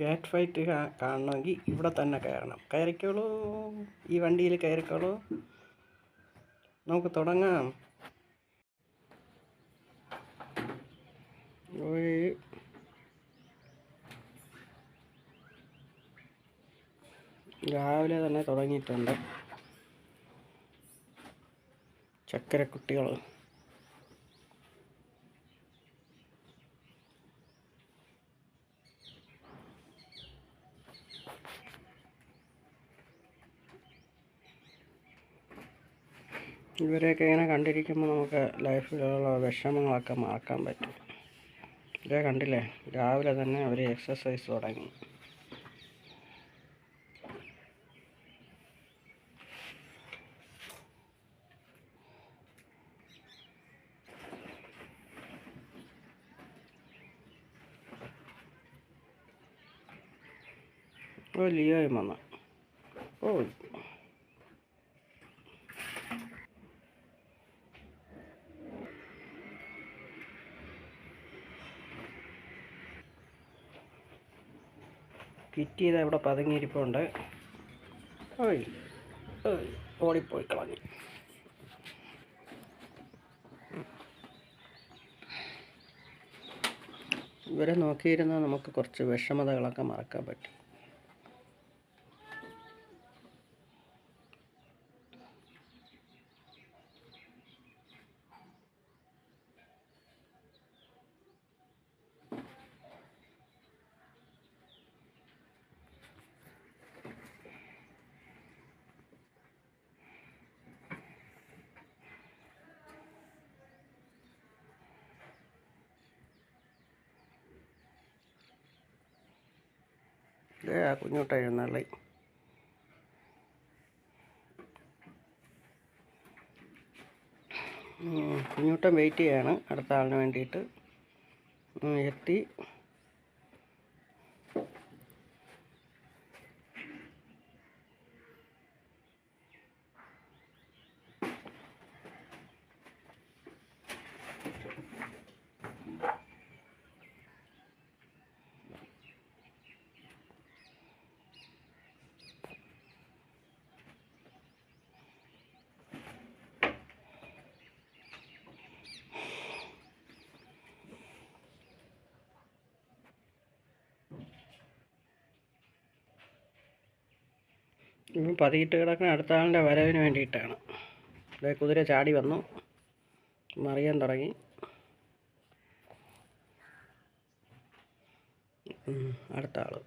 കാറ്റ് ഫൈറ്റ് കാണണമെങ്കിൽ ഇവിടെ തന്നെ കയറണം. കയറിക്കോളൂ. ഈ വണ്ടിയിൽ കയറിക്കോളൂ. നമുക്ക് തുടങ്ങാം. രാവിലെ തന്നെ തുടങ്ങിയിട്ടുണ്ട്. ചക്കരക്കുട്ടികൾ. ഇവരെയൊക്കെ ഇങ്ങനെ കണ്ടിരിക്കുമ്പോൾ നമുക്ക് ലൈഫിലുള്ള വിഷമങ്ങളൊക്കെ മറക്കാൻ പറ്റും. ഇതേ കണ്ടില്ലേ? രാവിലെ തന്നെ അവർ എക്സസൈസ് തുടങ്ങി. ഓ ലിയോയും വന്നു. ഓ കിറ്റ് ചെയ്ത് ഇവിടെ പതുങ്ങിയിരിപ്പുണ്ട് ഓയ് ഓടിപ്പോയി കളഞ്ഞു. ഇവരെ നോക്കിയിരുന്നാൽ നമുക്ക് കുറച്ച് വിഷമതകളൊക്കെ മറക്കാൻ പറ്റും. കുഞ്ഞോട്ട എഴുന്നള്ളി. കുഞ്ഞൂട്ടൻ വെയിറ്റ് ചെയ്യാണ്. അടുത്ത ആളിന് വേണ്ടിയിട്ട്. എത്തി. ഇപ്പം പതിയിട്ട് കിടക്കുന്ന അടുത്ത ആളിന്റെ വരവിന് വേണ്ടിയിട്ടാണ്. ദേ കുതിര ചാടി വന്നു. മറിയാൻ തുടങ്ങി. അടുത്ത ആൾ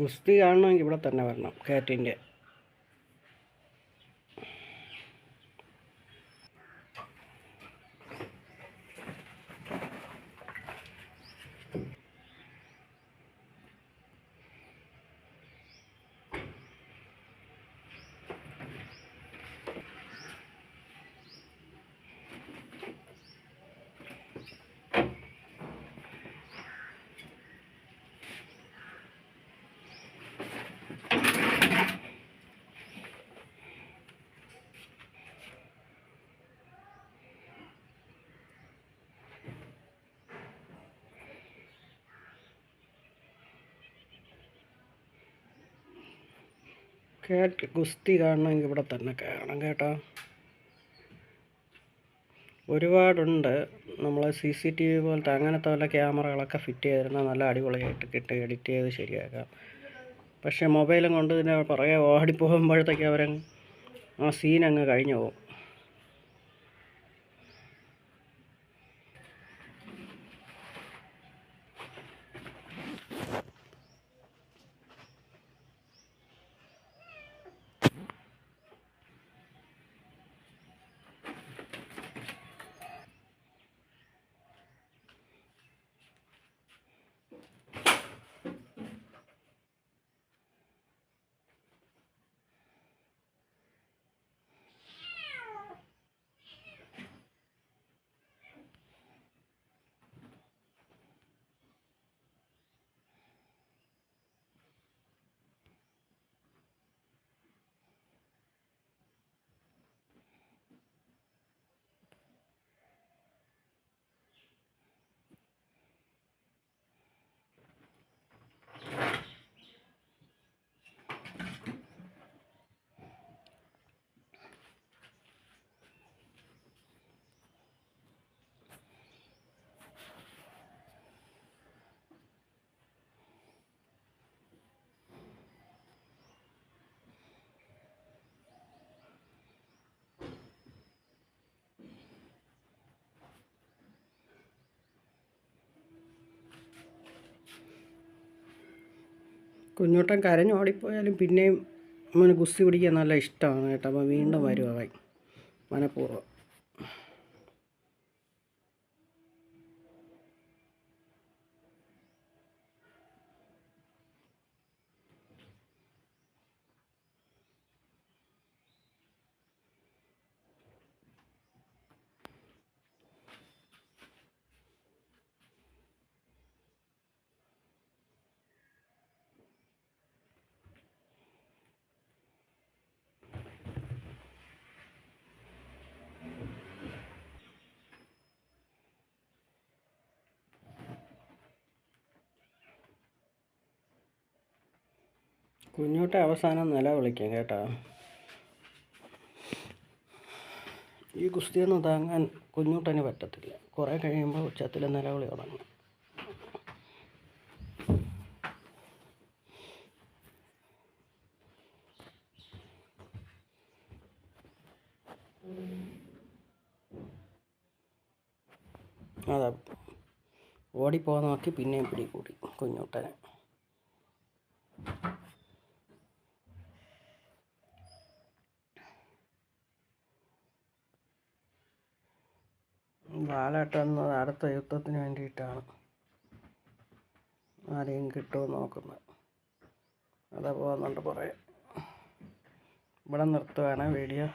ഗുസ്തി കാണണമെങ്കിൽ ഇവിടെ തന്നെ വരണം കാറ്റിന്റെ. കാറ്റ് ഗുസ്തി കാണണമെങ്കിൽ ഇവിടെ തന്നെ കാണാം കേട്ടോ. ഒരുപാടുണ്ട്. നമ്മൾ സി സി ടി വി പോലത്തെ അങ്ങനത്തെ വല്ല ക്യാമറകളൊക്കെ ഫിറ്റ് ചെയ്തിരുന്നാൽ നല്ല അടിപൊളിയായിട്ട് കിട്ടും എഡിറ്റ് ചെയ്ത് ശരിയാക്കാം. പക്ഷേ മൊബൈലും കൊണ്ട് തന്നെ പുറകെ ഓടിപ്പോകുമ്പോഴത്തേക്ക് അവരങ്ങ് ആ സീൻ അങ്ങ് കഴിഞ്ഞു പോകും കുഞ്ഞൂട്ടൻ കരഞ്ഞ് ഓടിപ്പോയാലും പിന്നെയും അവന് ഗുസ്തി പിടിക്കാൻ നല്ല ഇഷ്ടമാണ് കേട്ടോ. അപ്പോൾ വീണ്ടും വരും അവൻ മനഃപൂർവം. കുഞ്ഞൂട്ട അവസാനം നില വിളിക്കാം കേട്ടോ. ഈ കുസ്തിയൊന്നും താങ്ങാൻ കുഞ്ഞൂട്ടന് പറ്റത്തില്ല. കുറേ കഴിയുമ്പോൾ ഉച്ചത്തിൽ നിലവിളി തുടങ്ങും. അതാ ഓടിപ്പോകാൻ നോക്കി പിന്നെയും പിടികൂടി കുഞ്ഞൂട്ടനെ. ബാലേട്ടെന്നത് അടുത്ത യുദ്ധത്തിന് വേണ്ടിയിട്ടാണ് ആരെയും കിട്ടുമോ നോക്കുന്നത്. അതാ പോകുന്നുണ്ട് പറയാം. ഇവിടെ നിർത്തുവാണ് വീഡിയോ.